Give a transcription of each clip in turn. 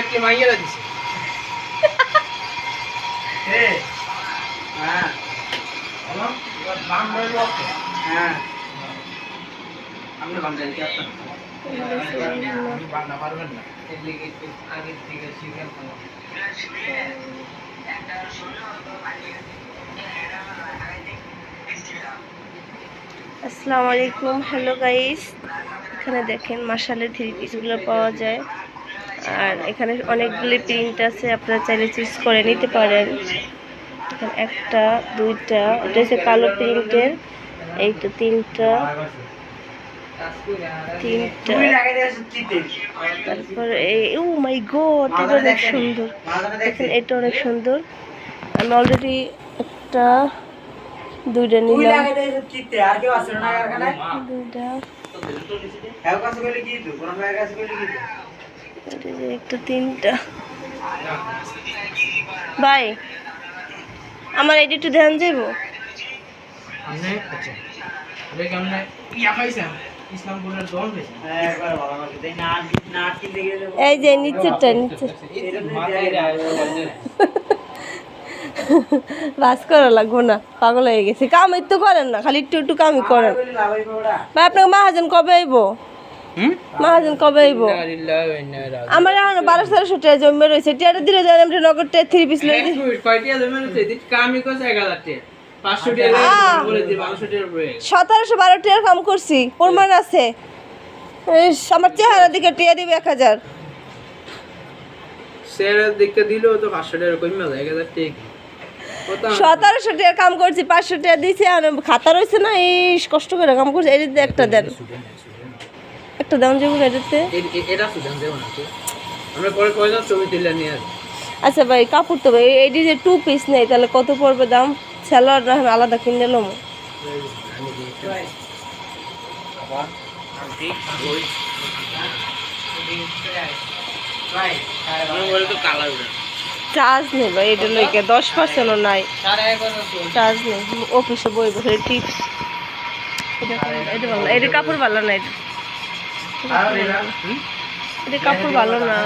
একটি মাইয়েরা দিছে। হ্যাঁ। রইল হ্যাঁ। আপনি বাংলা পারবেন না আগের থেকে আসসালামু আলাইকুম। হ্যালো গাইস এখানে দেখেন মাসালের থ্রি পিসগুলো পাওয়া যায়। আর এখানে অনেকগুলি প্রিন্ট আছে, আপনারা চাইলে চুজ করে নিতে পারেন। একটা, দুইটা এটা হচ্ছে কালো প্রিন্টের এই তো তিনটা। তিনটা মাই এটা অনেক সুন্দর। দেখেন, এটা অনেক সুন্দর। অলরেডি একটা, দুইটা দুইটা। এটা যে একটা তিনটা। ভাই আমার এটি একটু ধ্যান যাইবো? আচ্ছা। খাইছেন এই যে নিচেরটা নিচে। বাস করা লাগবো না পাগল হয়ে গেছে। কামই তো করেন না খালি একটু একটু কামই করেন। ভাই আপনাকে মাহাজন কবে আইব? মাহাজন কবে আইব? আমার এখন বারোশো তেরোশো টাকা জমে রয়েছে। টিয়াটা দিলে দেন আমরা নগদ টিয়া থ্রি পিস লই সতেরোশো বারো টিয়ার কাম করছি প্রমাণ আছে। আমার চেহারা দিকে টিয়া দিবে এক হাজার। সতেরোশো টাকা কাম করছি পাঁচশো টাকা দিয়েছি আর খাতা রয়েছে না এই কষ্ট করে কাম করছি। এটাতে একটা দেন। একটা দাম যেগুলো এটাতে? আচ্ছা ভাই কাপড় তো ভাই এটি যে টু পিস নেই তাহলে কত পড়বে দাম? স্যালোয়ার না আলাদা কিনে নিলাম চার্জ নেই ভাই এটা লইকে দশ পার্সেন্টও নাই। চার্জ নেই অফিসে বই বসে টিপস এটা ভালো- এটা কাপড় ভালো না এটা। এটা কাপড় ভালো না।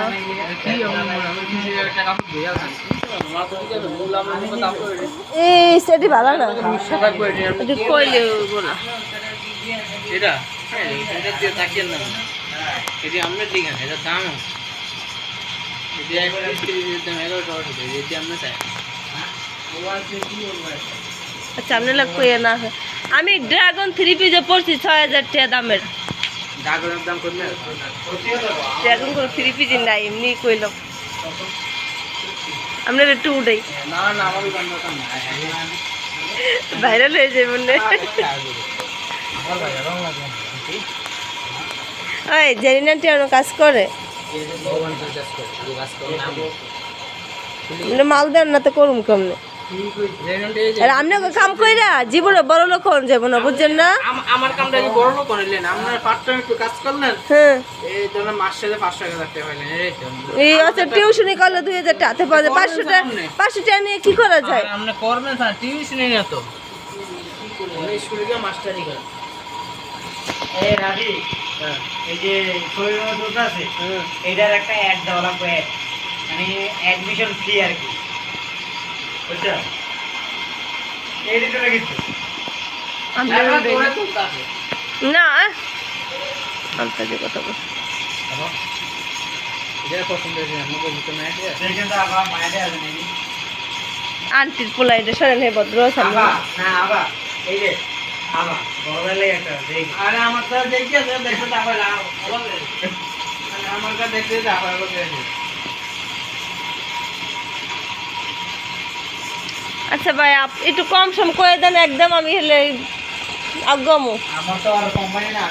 এই সেটি ভালো না। কইলে হইব এটা এটা দিয়ে তাকিয়ে না। এটি আমরা ঠিক আছে এটা দাম আছে। এটি এক পিস কেজির টাকা এটি আমরা চাই। আচ্ছা আপনি লাগ কইয়া না। আমি ড্রাগন থ্রি পিজে পড়ছি ছয় হাজার টাকা দামের। কোনো নাই এমনি আপনার একটু উঠাই। ভাইরাল হয়ে যায় মনে ওই জেরিনাটি অন্য কাজ করে। মানে মাল দেন না তো করুম কেমনে? আপনি কাম কইরা জীবনে বড় লোক হন যাব না বুঝছেন না? আমার কামটা কি বড় লোক করলেন আপনার পার্ট টাইম একটু কাজ করলেন? হ্যাঁ। এই জন্য মাস পাঁচশো টাকা রাখতে এই তো। আচ্ছা টিউশনি করলে দুই হাজার টাকা হাতে পাওয়া যায়। পাঁচশো টাকা পাঁচশো টাকা নিয়ে কি করা যায়? আপনি করবেন স্যার টিউশনি না তো। স্কুলে গিয়ে মাস্টারি করেন। এই রাজি হ্যাঁ এই যে শরীর আছে এটার একটা অ্যাড দেওয়া লাগবে অ্যাড মানে অ্যাডমিশন ফ্রি আর কি বুঝছ এই দিতে কিন্তু আমরা এখন উঠাই তোরা না। আন্তাজে কথা বল আমার আন্টির পোলা এটা সরেন হে ভদ্র সামনে। আবা না আবা এই যে আবা বড়বেলে একটা দেখ আরে আমার তো দেখি আছে দেখতে তো আবার লাভ হবে আমার কাছে দেখতে তো আবার হবে আচ্ছা ভাই, আপ- একটু কম সম করে দেন, একদম আমি হলে আগমো আমার তো আর না।